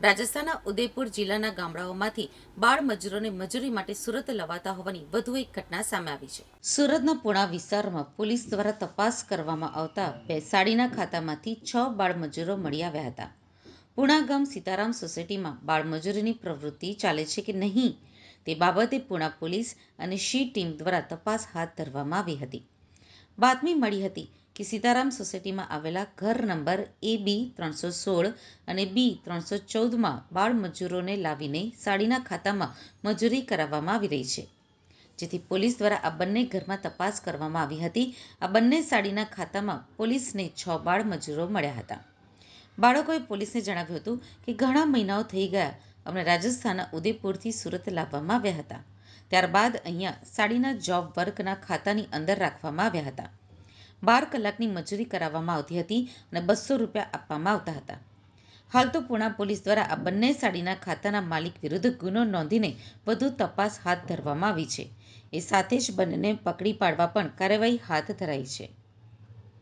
રાજસ્થાનના ઉદયપુર જિલ્લાના ગામડાઓમાંથી બાળ મજૂરોને મજૂરી માટે સુરત લવાતા હોવાની વધુ એક ઘટના સામે આવી છે. સુરતના પુણા વિસ્તારમાં પોલીસ દ્વારા તપાસ કરવામાં આવતા બેસાડીના ખાતામાંથી છ બાળ મજૂરો મળી આવ્યા હતા. પુણા ગામ સીતારામ સોસાયટીમાં બાળ મજૂરીની પ્રવૃત્તિ ચાલે છે કે નહીં તે બાબતે પુણા પોલીસ અને શી ટીમ દ્વારા તપાસ હાથ ધરવામાં આવી હતી. બાતમી મળી હતી કે સીતારામ સોસાયટીમાં આવેલા ઘર નંબર એ બી ત્રણસો સોળ અને બી ત્રણસો ચૌદમાં બાળ મજૂરોને લાવીને સાડીના ખાતામાં મજૂરી કરાવવામાં આવી રહી છે. જેથી પોલીસ દ્વારા આ બંને ઘરમાં તપાસ કરવામાં આવી હતી. આ બંને સાડીના ખાતામાં પોલીસને છ બાળ મજૂરો મળ્યા હતા. બાળકોએ પોલીસને જણાવ્યું હતું કે ઘણા મહિનાઓ થઈ ગયા અમને રાજસ્થાનના ઉદયપુરથી સુરત લાવવામાં આવ્યા હતા. ત્યારબાદ અહીંયા સાડીના જોબ વર્કના ખાતાની અંદર રાખવામાં આવ્યા હતા. બાર કલાકની મજૂરી કરાવવામાં આવતી હતી અને બસો રૂપિયા આપવામાં આવતા હતા. હાલ તો પુણા પોલીસ દ્વારા આ બંને સાડીના ખાતાના માલિક વિરુદ્ધ ગુનો નોંધીને વધુ તપાસ હાથ ધરવામાં આવી છે. એ સાથે જ બંનેને પકડી પાડવા પણ કાર્યવાહી હાથ ધરાઈ છે.